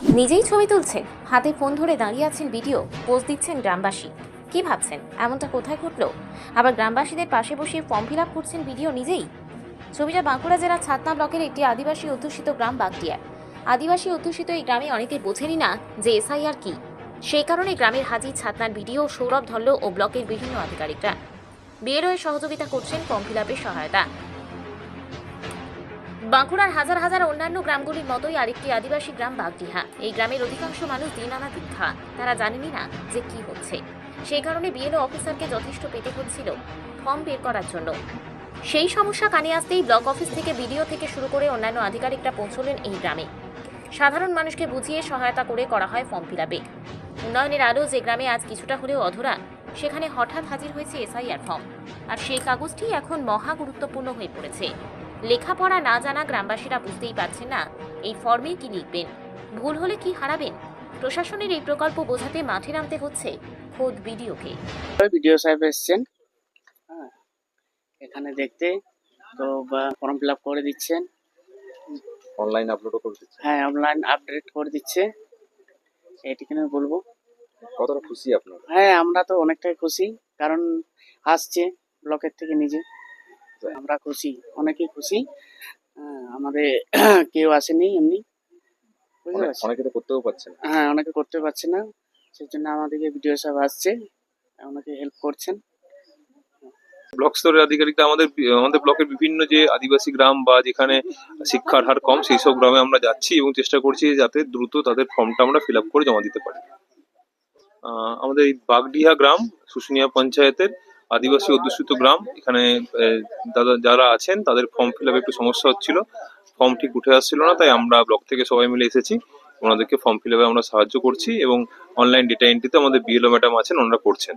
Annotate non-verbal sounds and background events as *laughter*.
নিজেই ছবি তুলছেন হাতে ফোন ধরে দাঁড়িয়ে আছেন ভিডিও পোস্ট দিচ্ছেন গ্রামবাসী। কি ভাবছেন? এমনটা কোথায় ঘটলো? আবার গ্রামবাসীদের পাশে বসে ফর্ম ফিল আপ করছেন ভিডিও নিজেই? ছবিটা বাঁকুড়া জেলার ছাতনা ব্লকের একটি আদিবাসী অধ্যুষিত গ্রাম বাগটিয়ার আদিবাসী অধ্যুষিত এই গ্রামে অনেকে বোঝেনই না যে এসআইআর কি। সেই কারণে গ্রামের হাজি ছাতনার ভিডিও সৌরভ ধল্ল ও ব্লকের বিভিন্ন আধিকারিকরা। বিএলওয়ের সহযোগিতা করছেন ফর্ম ফিল সহায়তা। বাঁকুড়ার হাজার হাজার অন্যান্য গ্রামগুলির মতোই আরেকটি আদিবাসী গ্রাম বাগডিহা এই গ্রামের অধিকাংশ মানুষ দিন আনা দীক্ষা তারা জানেনই না যে কি হচ্ছে। সেই কারণে বিএলও অফিসারকে যথেষ্ট পেতে হচ্ছিল ফর্ম বের করার জন্য। সেই সমস্যা কানে আসতেই ব্লক অফিস থেকে বিডিও থেকে শুরু করে অন্যান্য আধিকারিকরা পৌঁছলেন এই গ্রামে। সাধারণ মানুষকে বুঝিয়ে সহায়তা করে করা হয় ফর্ম ফিল আপে উন্নয়নের আলো যে গ্রামে আজ কিছুটা হলেও অধরা, সেখানে হঠাৎ হাজির হয়েছে এসআইআর ফর্ম। আর সেই কাগজটি এখন মহা গুরুত্বপূর্ণ হয়ে পড়েছে। লেখাপড়া না জানা গ্রামবাসীরা বুঝতেই পারছেন না এই ফর্মে কি লিখবেন। ভুল হলে কি হারাবেন? প্রশাসনের এই প্রকল্প বোঝাতে মাঠে নামতে হচ্ছে খোদ বিডিওকে। ভিডিও সাহেব এসছেন। হ্যাঁ, এখানে দেখতে তো ফর্ম ফিল আপ করে দিচ্ছেন। অনলাইন আপলোডও করে দিচ্ছে। হ্যাঁ অনলাইন আপডেট করে দিচ্ছে। এইটুকুনি বলব? কতটা খুশি আপনার? হ্যাঁ আমরা তো অনেকটাই খুশি কারণ আসছে ব্লকের থেকে নিজে। আমরা খুশি অনেকেই খুশি। আমাদের *clears throat* কেউ আসেনি এমনি। অনেক- তো করতেও পারছে না। হ্যাঁ অনেকে করতে পারছে না। সেই জন্য আমাদেরকে ভিডিও সাহেব আসছে। অনেকে হেল্প করছেন। ব্লক স্তরের আধিকারিকরা আমাদের আমাদের ব্লকের বিভিন্ন যে আদিবাসী গ্রাম বা যেখানে শিক্ষার হার কম সেই সব গ্রামে আমরা যাচ্ছি এবং চেষ্টা করছি যাতে দ্রুত তাদের ফর্মটা আমরা ফিল আপ করে জমা দিতে পারি। আমাদের এই বাগডিহা গ্রাম শুশুনিয়া পঞ্চায়েতের আদিবাসী অধ্যুষিত গ্রাম। এখানে যারা আছেন, তাদের ফর্ম ফিল একটু সমস্যা হচ্ছিল। ফর্ম ঠিক উঠে আসছিল না, তাই আমরা ব্লক থেকে সবাই মিলে এসেছি। ওনাদেরকে ফর্ম ফিল আমরা সাহায্য করছি এবং অনলাইন ডেটা এন্ট্রিতে আমাদের বিএলও ম্যাডাম আছেন, ওনারা করছেন।